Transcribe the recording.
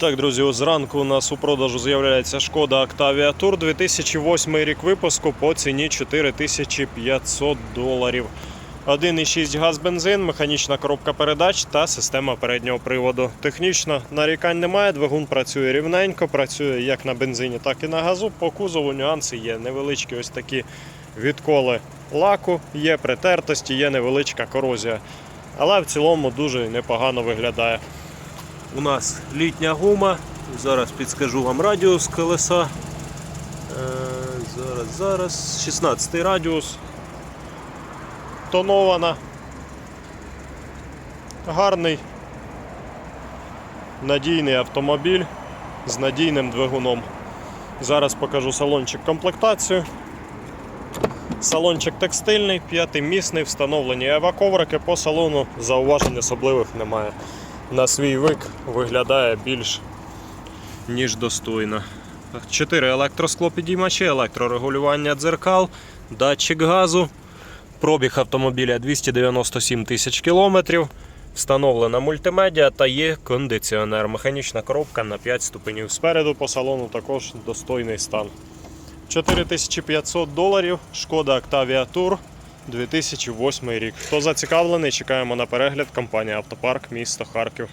Так, друзі, зранку у нас у продажу з'являється шкода Octavia Tour 2008 рік випуску по ціні 4500 доларів. 1,6 газ бензин, механічна коробка передач та система переднього приводу. Технічно нарікань немає, двигун працює рівненько, працює як на бензині, так і на газу. По кузову нюанси є невеличкі ось такі відколи лаку, є притертості, є невеличка корозія. Але в цілому дуже непогано виглядає. У нас літня гума. Зараз підскажу вам радіус колеса. Е, зараз, зараз. 16 радіус. Тонована. Гарний. Надійний автомобіль з надійним двигуном. Зараз покажу салончик комплектацію. Салончик текстильний, п'ятимісний, встановлені еваковрики по салону, зауважень особливих немає. На свій вик виглядає більш ніж достойно. Чотири електросклопідіймачі, електрорегулювання дзеркал, датчик газу, пробіг автомобіля 297 тисяч кілометрів, встановлена мультимедіа та є кондиціонер. Механічна коробка на 5 ступенів. Спереду по салону також достойний стан. 4500 доларів. Шкода Octavia Tour 2008 рік. Хто зацікавлений, чекаємо на перегляд. Компанія Автопарк, місто Харків.